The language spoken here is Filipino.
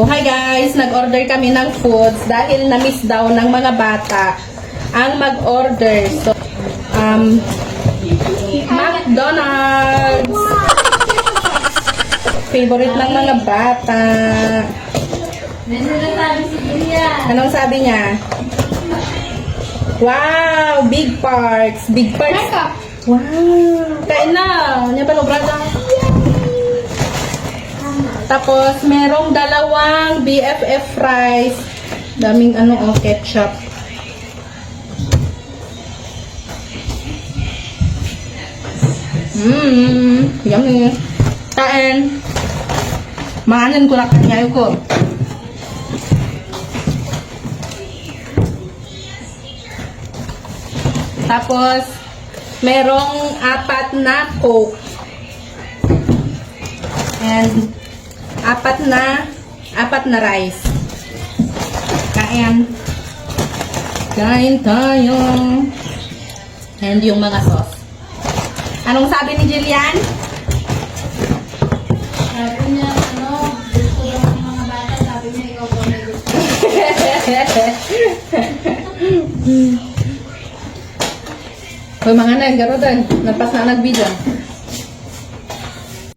So, hi guys! Nag-order kami ng foods dahil na-miss daw ng mga bata ang mag-order. So, um, McDonald's! Favorite ng mga bata. Anong sabi niya? Wow! Big parts! Big parts! Wow! Kain na! Ano ba brada? Tapos, merong dalawang BFF fries. Daming ano, oh, ketchup. Mmm, yummy. Kain. Maanin ko lang kanyayo ko. Tapos, merong apat na coke. And, apat na, apat na rice. Kain. Kain tayo. And yung mga sauce. Anong sabi ni Jillian? Sabi niya, ano, gusto daw ng mga bata, sabi niya, ikaw daw may gusto. Hoy mga nang, garo din. Napas na nag-video.